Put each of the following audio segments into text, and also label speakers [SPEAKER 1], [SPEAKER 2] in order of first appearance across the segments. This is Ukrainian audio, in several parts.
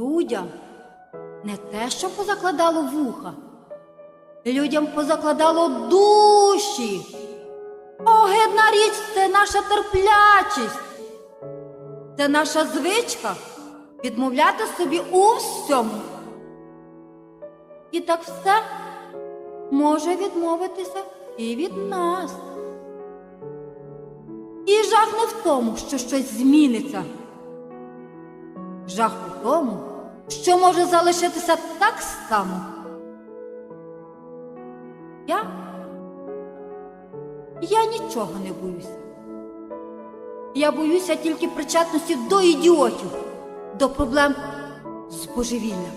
[SPEAKER 1] Людям не те, що позакладало вуха, людям позакладало душі. Огидна річ це наша терплячість. Це наша звичка відмовляти собі у всьому. І так все може відмовитися і від нас. І жах не в тому, що щось зміниться. Жах у тому, що може залишитися так само. Я, я нічого не боюся. Я боюся тільки причетності до ідіотів, до проблем з божевіллям.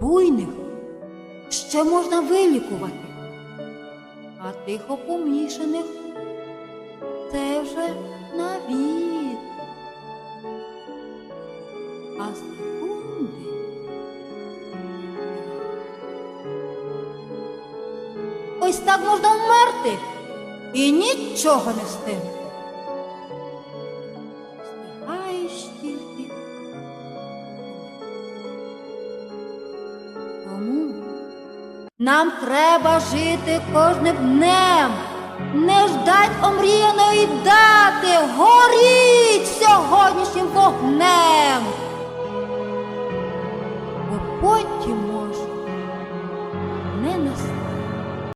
[SPEAKER 1] Буйних ще можна вилікувати, а тихо помішаних це вже навік. А секунди. Ось так можна вмерти і нічого не встигнути. Встигаєш тільки. Тому нам треба жити кожним днем. Не ждать омріяної дати, горіть